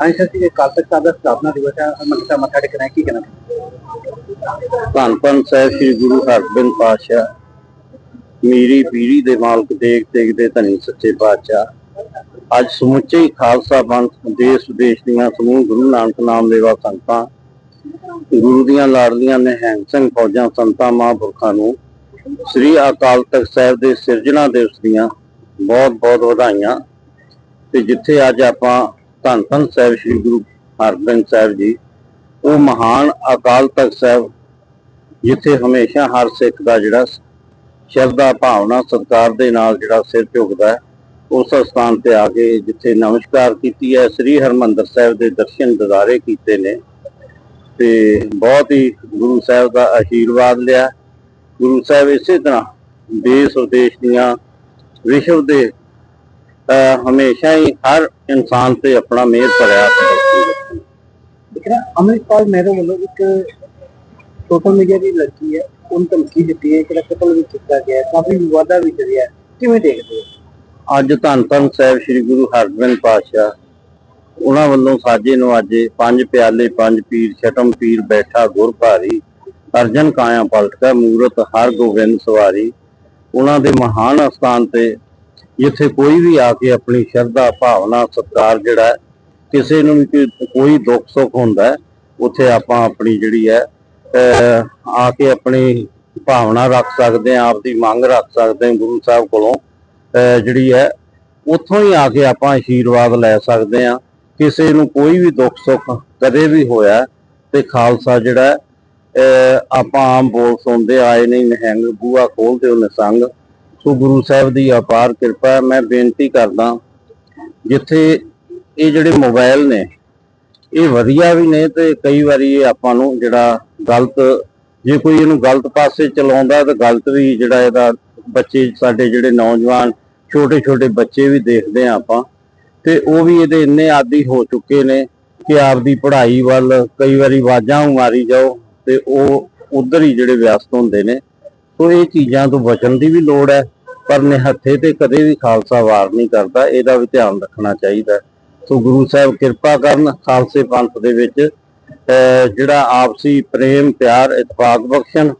ਹਾਂਜੀ ਸਰ ਜੀ ਕੱਲ ਤੱਕ ਦਾ ਸਥਾਪਨਾ ਦਿਵਸ ਹੈ ਮੰਗਤਾ ਮੱਥਾ ਟੇਕਣਾ ਕੀ ਕਹਿਣਾ? ਧੰਨ ਧੰਨ ਸਾਹਿਬ ਸ੍ਰੀ ਗੁਰੂ ਹਰਗੋਬਿੰਦ ਪਾਤਸ਼ਾਹ। ਮੀਰੀ ਪੀਰੀ ਦੇ ਮਾਲਕ ਦੇਖ ਦੇਖ ਦੇ ਧਨੀ ਸੱਚੇ ਪਾਤਸ਼ਾਹ। ਅੱਜ ਸਮੁੱਚੇ ਖਾਲਸਾ ਪੰਥ, ਦੇਸ਼ ਵਿਦੇਸ਼ ਦੀਆਂ ਸਮੂਹ ਗੁਰੂ ਨਾਨਕ ਨਾਮ ਲੈਵਾ ਸੰਗਤਾਂ, ਗੁਰੂ ਦੀਆਂ ਲਾੜਲੀਆਂ ਨਿਹੰਗ ਸਿੰਘ ਫੌਜਾਂ, ਸੰਤਾਂ, ਮਹਾਂਪੁਰਖਾਂ ਨੂੰ ਸ੍ਰੀ ਅਕਾਲ ਤਖਤ ਸਾਹਿਬ ਦੇ ਸਿਰਜਣਾ ਦਿਵਸ ਦੀਆਂ ਬਹੁਤ ਬਹੁਤ ਵਧਾਈਆਂ। ਤੇ ਜਿੱਥੇ ਅੱਜ ਆਪਾਂ ਧੰਨ ਧੰਨ ਸਾਹਿਬ ਸ੍ਰੀ ਗੁਰੂ ਹਰਗੋਬਿੰਦ ਸਾਹਿਬ ਜੀ। ਉਹ ਮਹਾਨ ਅਕਾਲ ਤਖਤ ਸਾਹਿਬ, ਜਿੱਥੇ ਹਮੇਸ਼ਾ ਹਰ ਸਿੱਖ ਦਾ ਜਿਹੜਾ ਸ਼ਰਧਾ ਭਾਵਨਾ, ਸਤਿਕਾਰ ਦੇ ਨਾਲ ਜਿਹੜਾ ਸਿਰ ਝੁਕਦਾ ਉਸ ਸਥਾਨ ਤੇ ਆ ਕੇ ਜਿੱਥੇ ਨਮਸਕਾਰ ਕੀਤੀ ਹੈ, ਸ੍ਰੀ ਹਰਮੰਦਰ ਸਾਹਿਬ ਦੇ ਦਰਸ਼ਨ ਦਿਦਾਰੇ ਕੀਤੇ ਨੇ। ਤੇ ਬਹੁਤ ਹੀ ਗੁਰੂ ਸਾਹਿਬ ਦਾ ਆਸ਼ੀਰਵਾਦ ਲਿਆ। ਗੁਰੂ ਸਾਹਿਬ ਇਸੇ ਤਰ੍ਹਾਂ ਦੇਸ਼ ਵਿਦੇਸ਼ ਦੀਆਂ ਵਿਸ਼ਵ ਦੇ ਹਮੇਸ਼ਾ ਹੀ ਹਰ ਇਨਸਾਨ ਤੇ ਆਪਣਾ ਮਿਹਰ ਭਰਿਆ। ਦੇਖਣਾ ਅਮਰਿਤਪਾਲ ਮਹਿਰੋ ਵੱਲੋਂ ਇੱਕ ਸੋਸ਼ਲ ਮੀਡੀਆ ਦੀ ਲੜਕੀ ਹੈ ਉਹਨੂੰ ਧਮਕੀ ਦਿੱਤੀ ਹੈ ਕਿ ਕਤਲ ਵੀ ਕੀਤਾ ਗਿਆ ਕਾਫੀ ਵਿਵਾਦਾ ਵੀ ਚੱਲਿਆ। ਕਿਵੇਂ ਦੇਖਦੇ ਹੋ ਅੱਜ ਧੰਨ ਧੰਨ ਸਾਹਿਬ ਸ੍ਰੀ ਗੁਰੂ ਹਰਗੋਬਿੰਦ ਪਾਤਸ਼ਾਹ ਉਹਨਾਂ ਵੱਲੋਂ ਸਾਜੇ ਨਵਾਜੇ ਪੰਜ ਪਿਆਲੇ ਪੰਜ ਪੀਰ ਛਟਮ ਪੀਰ ਬੈਠਾ ਗੁਰ ਭਾਰੀ ਅਰਜਨ ਕਾਇਆ ਪਲਟਕਾ ਮੂਰਤ ਹਰ ਗੋਬਿੰਦ ਸਵਾਰੀ ਉਹਨਾਂ ਦੇ ਮਹਾਨ ਸਥਾਨ ਤੇ ਜਿੱਥੇ ਕੋਈ ਵੀ ਆ ਕੇ ਆਪਣੀ ਸ਼ਰਧਾ ਭਾਵਨਾ ਸਤਿਕਾਰ ਜਿਹੜਾ ਹੈ, ਕਿਸੇ ਨੂੰ ਵੀ ਕੋਈ- ਦੁੱਖ ਸੁੱਖ ਹੁੰਦਾ ਉੱਥੇ ਆਪਾਂ ਆਪਣੀ ਜਿਹੜੀ ਹੈ ਅਹ, ਆ ਕੇ ਆਪਣੀ ਭਾਵਨਾ ਰੱਖ ਸਕਦੇ ਹਾਂ ਆਪਦੀ ਮੰਗ ਰੱਖ ਸਕਦੇ ਹਾਂ ਗੁਰੂ ਸਾਹਿਬ ਕੋਲੋਂ ਅਹ ਜਿਹੜੀ ਹੈ ਉੱਥੋਂ ਹੀ ਆ ਕੇ ਆਪਾਂ ਆਸ਼ੀਰਵਾਦ ਲੈ ਸਕਦੇ ਆ ਕਿਸੇ ਨੂੰ ਕੋਈ ਵੀ ਦੁੱਖ ਸੁੱਖ ਕਦੇ ਵੀ ਹੋਇਆ ਤੇ ਖਾਲਸਾ ਜਿਹੜਾ ਅਹ ਆਪਾਂ ਆਮ ਬੋਲ ਸੁਣਦੇ ਆਏ ਨਹੀਂ ਨਿਹੰਗ ਬੂਆ ਖੋਲਦੇ ਉਹ ਨਿਸੰਗ ਸੋ ਗੁਰੂ ਸਾਹਿਬ ਦੀ ਅਪਾਰ ਕਿਰਪਾ ਮੈਂ ਬੇਨਤੀ ਕਰਦਾ ਜਿੱਥੇ ਇਹ ਜਿਹੜੇ ਮੋਬਾਈਲ ਨੇ, ਇਹ ਵਧੀਆ ਵੀ ਨੇ ਤੇ ਕਈ ਵਾਰੀ ਇਹ ਆਪਾਂ ਨੂੰ ਜਿਹੜਾ ਗਲਤ, ਜੇ ਕੋਈ ਇਹਨੂੰ ਗਲਤ ਪਾਸੇ ਚਲਾਉਂਦਾ ਤਾਂ ਗਲਤ ਵੀ ਜਿਹੜਾ ਇਹਦਾ ਬੱਚੇ ਸਾਡੇ ਜਿਹੜੇ ਨੌਜਵਾਨ ਛੋਟੇ ਛੋਟੇ ਬੱਚੇ ਵੀ ਦੇਖਦੇ ਆ ਆਪਾਂ ਤੇ ਉਹ ਵੀ ਇਹਦੇ ਇੰਨੇ ਆਦੀ ਹੋ ਚੁੱਕੇ ਨੇ ਕਿ ਆਪਦੀ ਪੜ੍ਹਾਈ ਵੱਲ ਕਈ ਵਾਰੀ ਆਵਾਜ਼ਾਂ ਮਾਰੀ ਜਾਓ ਤੇ ਉਹ ਉਧਰ ਹੀ ਜਿਹੜੇ ਵਿਅਸਤ ਹੁੰਦੇ ਨੇ। ਸੋ ਇਹ ਚੀਜ਼ਾਂ ਤੋਂ ਬਚਣ ਦੀ ਵੀ ਲੋੜ ਹੈ, ਪਰ ਨਿਹੱਥੇ ਤੇ ਕਦੇ ਵੀ ਖਾਲਸਾ ਵਾਰ ਨਹੀਂ ਕਰਦਾ, ਇਹਦਾ ਵੀ ਧਿਆਨ ਰੱਖਣਾ ਚਾਹੀਦਾ ਸੋ ਗੁਰੂ ਸਾਹਿਬ ਕਿਰਪਾ ਕਰਨ, ਖਾਲਸੇ ਪੰਥ ਦੇ ਵਿੱਚ, ਅਹ, ਜਿਹੜਾ ਆਪਸੀ ਪ੍ਰੇਮ, ਪਿਆਰ, ਇਤਫਾਕ ਬਖਸ਼ਣ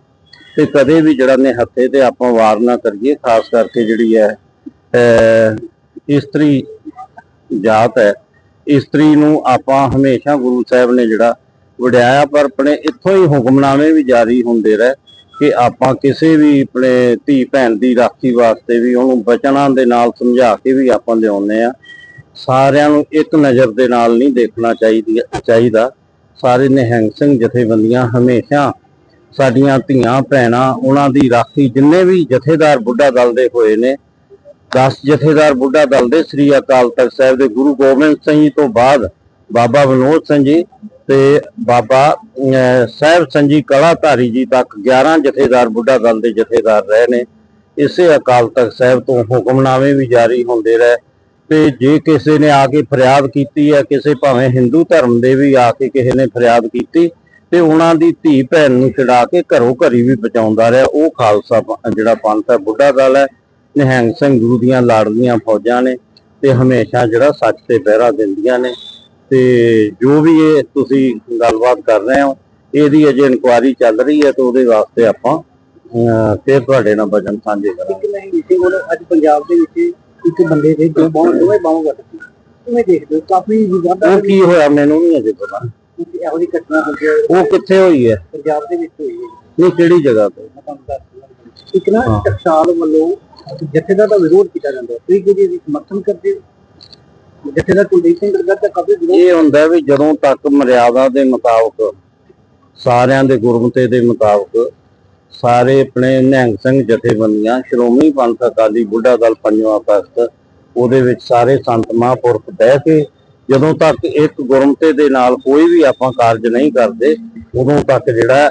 ਤੇ ਕਦੇ ਵੀ ਜਿਹੜਾ ਨਿਹੱਥੇ ਤੇ ਆਪਾਂ ਵਾਰ ਨਾ ਕਰੀਏ, ਖਾਸ ਕਰਕੇ ਜਿਹੜੀ ਹੈ, ਅਹ, ਇਸਤਰੀ ਜਾਤ ਹੈ। ਇਸਤਰੀ ਨੂੰ ਆਪਾਂ ਹਮੇਸ਼ਾ ਗੁਰੂ ਸਾਹਿਬ ਨੇ ਜਿਹੜਾ ਵਡਿਆਇਆ, ਪਰ ਆਪਣੇ ਇੱਥੋਂ ਹੀ ਹੁਕਮਨਾਮੇ ਵੀ ਜਾਰੀ ਹੁੰਦੇ ਰਹੇ। ਕਿ ਆਪਾਂ ਕਿਸੇ ਵੀ ਆਪਣੇ ਧੀ ਭੈਣ ਦੀ ਰਾਖੀ ਵਾਸਤੇ ਵੀ ਉਹਨੂੰ ਬਚਨਾਂ ਦੇ ਨਾਲ ਸਮਝਾ ਕੇ ਵੀ ਆਪਾਂ ਲਿਆਉਂਦੇ ਆ ਸਾਰਿਆਂ ਨੂੰ ਇੱਕ ਨਜ਼ਰ ਦੇ ਨਾਲ ਨਹੀਂ ਦੇਖਣਾ ਚਾਹੀਦੀ, ਚਾਹੀਦਾ। ਸਾਰੇ ਨਿਹੰਗ ਸਿੰਘ ਜਥੇਬੰਦੀਆਂ ਹਮੇਸ਼ਾ ਸਾਡੀਆਂ ਧੀਆਂ, ਭੈਣਾਂ, ਉਹਨਾਂ ਦੀ ਰਾਖੀ ਜਿੰਨੇ ਵੀ ਜਥੇਦਾਰ ਬੁੱਢਾ ਦਲ ਦੇ ਹੋਏ ਨੇ 10 ਜਥੇਦਾਰ ਬੁੱਢਾ ਦਲ ਦੇ ਸ੍ਰੀ ਅਕਾਲ ਤਖਤ ਸਾਹਿਬ ਦੇ ਗੁਰੂ ਗੋਬਿੰਦ ਸਿੰਘ ਜੀ ਤੋਂ ਬਾਅਦ ਬਾਬਾ ਵਿਨੋਦ ਸਿੰਘ ਜੀ ਤੇ ਬਾਬਾ ਸਾਹਿਬ ਸਿੰਘ ਕਲਾਧਾਰੀ ਜੀ ਤੱਕ 11 ਜਥੇਦਾਰ ਬੁੱਢਾ ਦਲ ਦੇ ਜਥੇਦਾਰ ਰਹੇ ਨੇ। ਇਸੇ ਅਕਾਲ ਤਖਤ ਸਾਹਿਬ ਤੋਂ ਹੁਕਮਨਾਮੇ ਵੀ ਜਾਰੀ ਹੁੰਦੇ ਰਹੇ। ਤੇ ਜੇ ਕਿਸੇ ਨੇ ਆ ਕੇ ਫਰਿਆਦ ਕੀਤੀ ਹੈ, ਕਿਸੇ ਭਾਵੇਂ ਹਿੰਦੂ ਧਰਮ ਦੇ ਵੀ ਆ ਕੇ ਕਿਸੇ ਨੇ ਫਰਿਆਦ ਕੀਤੀ, ਤੇ ਉਹਨਾਂ ਦੀ ਧੀ ਭੈਣ ਨੂੰ ਛਡਾ ਕੇ ਘਰੋਂ ਘਰੀ ਵੀ ਬਚਾਉਂਦਾ ਰਿਹਾ। ਉਹ ਖਾਲਸਾ ਜਿਹੜਾ ਪੰਥ ਹੈ, ਬੁੱਢਾ ਦਲ ਹੈ, ਨਿਹੰਗ ਸਿੰਘ ਗੁਰੂ ਦੀਆਂ ਲਾੜਲੀਆਂ ਫੌਜਾਂ ਨੇ ਤੇ ਹਮੇਸ਼ਾ ਜਿਹੜਾ ਸੱਚ ਤੇ ਪਹਿਰਾ ਦਿੰਦੀਆਂ ਨੇ। ਤੇ ਜੋ ਵੀ ਇਹ ਤੁਸੀਂ ਗੱਲਬਾਤ ਕਰ ਰਹੇ ਹੋ ਇਹਦੀ ਅਜੇ ਇਨਕੁਆਇਰੀ ਚੱਲ ਰਹੀ ਹੈ ਤੇ ਉਹਦੇ ਵਾਸਤੇ ਆਪਾਂ ਫਿਰ ਤੁਹਾਡੇ ਨਾਲ ਵਚਨ ਸਾਂਝੇ ਕਰਾਂਗੇ। ਨਹੀਂ ਇਸੇ ਅੱਜ ਪੰਜਾਬ ਦੇ ਵਿੱਚ ਇੱਕ ਬੰਦੇ ਦੇ ਦੋ ਬਾਹਾਂ ਦੋਵੇਂ ਬਾਹਾਂ ਵੱਟ ਗਈਆਂ ਕਿਵੇਂ ਦੇਖਦੇ ਹੋ ਕਾਫੀ ਵਿਵਾਦਾ ਉਹ ਕੀ ਹੋਇਆ ਮੈਨੂੰ ਨਹੀਂ ਅਜੇ ਪਤਾ। ਇਹੋ ਜਿਹੀ ਘਟਨਾ ਹੋਈ ਹੈ। ਉਹ ਕਿੱਥੇ ਹੋਈ ਹੈ? ਪੰਜਾਬ ਦੇ ਵਿੱਚ ਹੋਈ ਹੈ। ਨਹੀਂ ਕਿਹੜੀ ਜਗ੍ਹਾ ਤੇ? ਮੈਂ। ਇੱਕ ਨਾ। ਟਕਸਾਲ ਵੱਲੋਂ ਜਥੇਦਾਰ ਦਾ ਵਿਰੋਧ ਕੀਤਾ ਜਾਂਦਾ ਹੈ। ਤੁਸੀਂ ਕਿਹਦੀ ਸਮਰਥਨ ਕਰਦੇ ਹੋ? ਜਥੇਦਾਰ ਕੁਲਦੀਪ ਸਿੰਘ ਗਰਗ ਦਾ ਕਾਫੀ ਇਹ ਹੁੰਦਾ ਵੀ ਜਦੋਂ ਤੱਕ ਮਰਿਆਦਾ ਦੇ ਮੁਤਾਬਕ, ਸਾਰਿਆਂ ਦੇ ਗੁਰਮਤੇ ਦੇ ਮੁਤਾਬਕ ਸਾਰੇ ਆਪਣੇ ਨਿਹੰਗ ਸਿੰਘ ਜਥੇਬੰਦੀਆਂ, ਸ਼੍ਰੋਮਣੀ ਪੰਥ ਅਕਾਲੀ ਬੁੱਢਾ ਦਲ ਪੰਜਵਾਂ ਤਖਤ ਉਹਦੇ ਵਿੱਚ ਸਾਰੇ ਸੰਤ ਮਹਾਂਪੁਰਖ ਬਹਿ ਕੇ ਜਦੋਂ ਤੱਕ ਇੱਕ ਗੁਰਮਤੇ ਦੇ ਨਾਲ ਕੋਈ ਵੀ ਆਪਾਂ ਕਾਰਜ ਨਹੀਂ ਕਰਦੇ, ਉਦੋਂ ਤੱਕ ਜਿਹੜਾ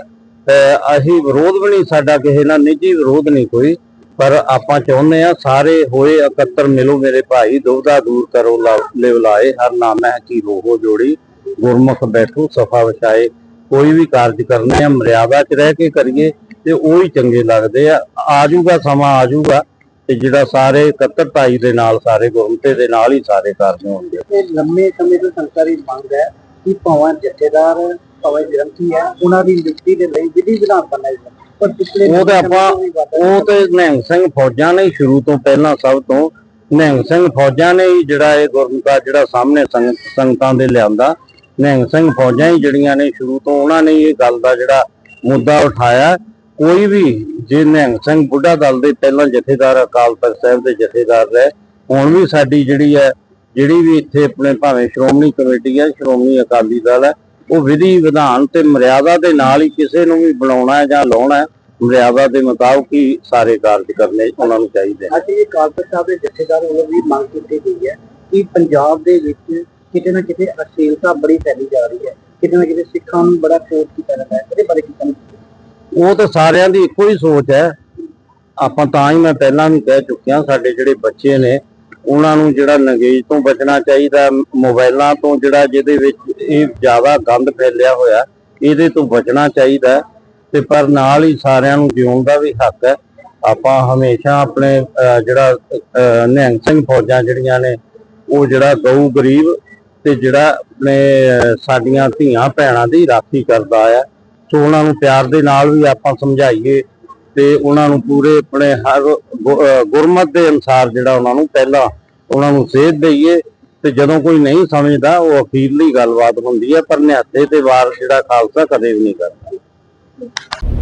ਅਸੀਂ ਵਿਰੋਧ ਵੀ ਨਹੀਂ, ਸਾਡਾ ਕਿਸੇ ਨਾਲ ਨਿੱਜੀ ਵਿਰੋਧ ਨਹੀਂ ਕੋਈ। ਪਰ ਆਪਾਂ ਚਾਹੁੰਦੇ ਆ ਸਾਰੇ ਹੋਏ ਇਕੱਤਰ ਮਿਲੋ ਮੇਰੇ ਭਾਈ ਦੁਬਦਾ ਦੂਰ ਕਰੋ ਲਿਵਲਾਏ ਹਰ ਨਾਮੈ ਕੀ ਹੋ ਜੋੜੀ, ਗੁਰਮੁਖ ਬੈਠੋ, ਸਫਾ ਵਿਛਾਏ। ਕੋਈ ਵੀ ਕਾਰਜ ਕਰਨੇ ਆ, ਮਰਿਆਦਾ 'ਚ ਰਹਿ ਕੇ ਕਰੀਏ ਤੇ ਉਹ ਹੀ ਚੰਗੇ ਲੱਗਦੇ ਆ। ਆਜੂਗਾ ਸਮਾਂ, ਆਜੂਗਾ ਤੇ ਜਿਹੜਾ ਸਾਰੇ ਇਕੱਤਰਤਾਈ ਦੇ ਨਾਲ, ਸਾਰੇ ਗੁਰਮਤੇ ਦੇ ਨਾਲ ਹੀ ਸਾਰੇ ਕਾਰਜ ਹੋਣਗੇ। ਇਹ ਲੰਮੇ ਸਮੇਂ ਤੋਂ ਸੰਸਾਰੀ ਮੰਗ ਹੈ ਕਿ ਭਾਵੇਂ ਜਥੇਦਾਰ, ਭਾਵੇਂ ਗ੍ਰੰਥੀ ਹੈ, ਉਹਨਾਂ ਦੀ ਨਿਯੁਕਤੀ ਦੇ ਲਈ ਵਿਧੀ ਵਿਧਾਨ ਬਣਾਈ ਜਾਵੇ ਉਹ ਤੇ ਆਪਾਂ ਉਹ ਤੇ ਨਿਹੰਗ ਸਿੰਘ ਫੌਜਾਂ ਨੇ ਸ਼ੁਰੂ ਤੋਂ ਪਹਿਲਾਂ ਸਭ ਤੋਂ ਨਿਹੰਗ ਸਿੰਘ ਫੌਜਾਂ ਨੇ ਹੀ ਜਿਹੜਾ ਇਹ ਗੁਰਮਤਾ ਜਿਹੜਾ ਸਾਹਮਣੇ ਸੰਗ- ਸੰਗਤਾਂ ਦੇ ਲਿਆਂਦਾ। ਨਿਹੰਗ ਸਿੰਘ ਫੌਜਾਂ ਹੀ ਜਿਹੜੀਆਂ ਨੇ ਸ਼ੁਰੂ ਤੋਂ ਉਹਨਾਂ ਨੇ ਇਹ ਗੱਲ ਦਾ ਜਿਹੜਾ ਮੁੱਦਾ ਉਠਾਇਆ। ਕੋਈ ਵੀ ਜੇ ਨਿਹੰਗ ਸਿੰਘ ਬੁੱਢਾ ਦਲ ਦੇ ਪਹਿਲਾਂ ਜਥੇਦਾਰ ਅਕਾਲ ਤਖਤ ਸਾਹਿਬ ਦੇ ਜਥੇਦਾਰ ਰਹੇ ਹੁਣ ਵੀ ਸਾਡੀ ਜਿਹੜੀ ਹੈ ਜਿਹੜੀ ਵੀ ਇੱਥੇ ਆਪਣੇ ਭਾਵੇਂ ਸ਼੍ਰੋਮਣੀ ਕਮੇਟੀ ਹੈ ਸ਼੍ਰੋਮਣੀ ਅਕਾਲੀ ਦਲ ਹੈ ਉਹ ਵਿਧੀ ਵਿਧਾਨ ਤੇ ਮਰਿਆਦਾ ਦੇ ਨਾਲ ਹੀ ਕਿਸੇ ਨੂੰ ਵੀ ਬੁਲਾਉਣਾ ਹੈ ਜਾਂ ਲਾਉਣਾ ਹੈ ਮਰਿਆਦਾ ਦੇ ਮੁਤਾਬਕ ਹੀ ਸਾਰੇ ਕਾਰਜ ਕਰਨੇ ਉਹਨਾਂ ਨੂੰ ਚਾਹੀਦੇ। ਅੱਜ ਇਹ ਕਾਲਪਤ ਸਾਹਿਬ ਦੇ ਜਥੇਦਾਰ ਵੱਲੋਂ ਵੀ ਮੰਗ ਕੀਤੀ ਗਈ ਹੈ ਕਿ ਪੰਜਾਬ ਦੇ ਵਿੱਚ ਕਿਤੇ ਨਾ ਕਿਤੇ ਅਸ਼ਲੀਲਤਾ ਬੜੀ ਫੈਲੀ ਜਾ ਰਹੀ ਹੈ। ਕਿਤੇ ਨਾ ਕਿਤੇ ਸਿੱਖਾਂ ਨੂੰ ਬੜਾ ਕੋਟ ਕੀਤਾ ਜਾਂਦਾ ਹੈ। ਇਹਦੇ ਬਾਰੇ ਕੀ ਕਹਿਣਾ ਉਹ ਤਾਂ ਸਾਰਿਆਂ ਦੀ ਇੱਕੋ ਹੀ ਸੋਚ ਹੈ। ਆਪਾਂ ਤਾਂ ਹੀ ਮੈਂ ਪਹਿਲਾਂ ਵੀ ਕਹਿ ਚੁੱਕਿਆ ਸਾਡੇ ਜਿਹੜੇ ਬੱਚੇ ਨੇ ਉਹਨਾਂ ਨੂੰ ਜਿਹੜਾ ਨਗੇਜ਼ ਤੋਂ ਬਚਣਾ ਚਾਹੀਦਾ ਹੈ, ਮੋਬਾਈਲਾਂ ਤੋਂ ਜਿਹੜਾ ਜਿਹਦੇ ਵਿੱਚ ਇਹ ਜ਼ਿਆਦਾ ਗੰਦ ਫੈਲਿਆ ਹੋਇਆ ਇਹਦੇ ਤੋਂ ਬਚਣਾ ਚਾਹੀਦਾ ਤੇ ਪਰ ਨਾਲ ਹੀ ਸਾਰਿਆਂ ਨੂੰ ਜਿਉਣ ਦਾ ਵੀ ਹੱਕ ਹੈ। ਆਪਾਂ ਹਮੇਸ਼ਾ ਆਪਣੇ ਜਿਹੜਾ ਨਿਹੰਗ ਸਿੰਘ ਫੌਜਾਂ ਜਿਹੜੀਆਂ ਨੇ ਉਹ ਜਿਹੜਾ ਗਊ ਗਰੀਬ ਤੇ ਜਿਹੜਾ ਆਪਣੇ ਸਾਡੀਆਂ ਧੀਆਂ ਭੈਣਾਂ ਦੀ ਰਾਖੀ ਕਰਦਾ ਆ। ਸੋ ਉਹਨਾਂ ਨੂੰ ਪਿਆਰ ਦੇ ਨਾਲ ਵੀ ਆਪਾਂ ਸਮਝਾਈਏ ਤੇ ਉਹਨਾਂ ਨੂੰ ਪੂਰੇ ਆਪਣੇ ਹਰ ਗੁਰਮਤ ਦੇ ਅਨੁਸਾਰ ਜਿਹੜਾ ਉਹਨਾਂ ਨੂੰ ਪਹਿਲਾਂ ਉਹਨਾਂ ਨੂੰ ਸੇਧ ਦਈਏ ਤੇ ਜਦੋਂ ਕੋਈ ਨਹੀਂ ਸਮਝਦਾ ਉਹ ਅਖੀਰਲੀ ਗੱਲਬਾਤ ਹੁੰਦੀ ਹੈ, ਪਰ ਨਿਹੱਥੇ ਤੇ ਵਾਰ ਜਿਹੜਾ ਖਾਲਸਾ ਕਦੇ ਵੀ ਨਹੀਂ ਕਰਦਾ।